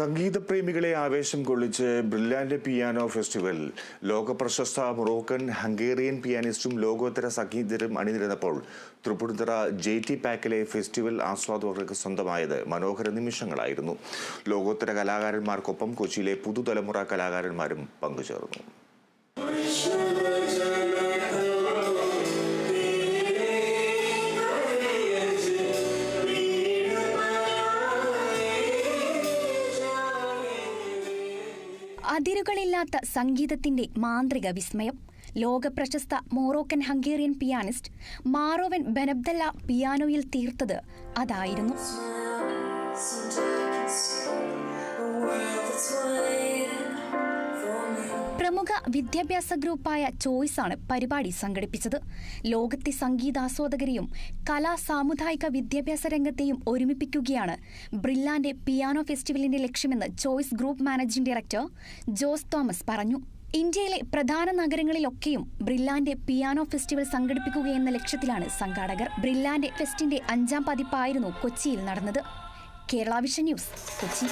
സംഗീതപ്രേമികളെ ആവേശം കൊള്ളിച്ച് brilliant piano festival. ലോകപ്രശസ്ത മൊറോക്കൻ ഹംഗേറിയൻ പിയാനിസ്റ്റും ലോകോത്തര സംഗീതരും അണിനിരുന്നപ്പോൾ തൃപ്പൂണിത്തുറ ജെ ടി പാക്കിലെ ഫെസ്റ്റിവൽ ആസ്വാദകർക്ക് സ്വന്തമായത് മനോഹര നിമിഷങ്ങളായിരുന്നു. ലോകോത്തര കലാകാരന്മാർക്കൊപ്പം കൊച്ചിയിലെ പുതുതലമുറ കലാകാരന്മാരും പങ്കുചേർന്നു. അതിരുകളില്ലാത്ത സംഗീതത്തിന്റെ മാന്ത്രിക വിസ്മയം. ലോകപ്രശസ്ത മോറോക്കൻ ഹംഗേറിയൻ പിയാനിസ്റ്റ് മാറോവൻ ബെനബ്ദല്ല പിയാനോയിൽ തീർത്തത് അതായിരുന്നു. പ്രമുഖ വിദ്യാഭ്യാസ ഗ്രൂപ്പായ ചോയ്സ് ആണ് പരിപാടി സംഘടിപ്പിച്ചത്. ലോകത്തെ സംഗീതാസ്വാദകരെയും കലാ സാമുദായിക വിദ്യാഭ്യാസ രംഗത്തെയും ഒരുമിപ്പിക്കുകയാണ്. ബ്രില്ലാന്റെ പിയാനോ ഫെസ്റ്റിവലിന്റെ ലക്ഷ്യമെന്ന് choice group managing director Jose Thomas പറഞ്ഞു. ഇന്ത്യയിലെ പ്രധാന നഗരങ്ങളിലൊക്കെയും ബ്രില്ലാന്റെ പിയാനോ ഫെസ്റ്റിവൽ സംഘടിപ്പിക്കുകയെന്ന ലക്ഷ്യത്തിലാണ് സംഘാടകർ ബ്രില്ലാന്റെ ഫെസ്റ്റിന്റെ അഞ്ചാം പതിപ്പായിരുന്നു കൊച്ചിയിൽ നടന്നത്. Kerala vision news Kochi.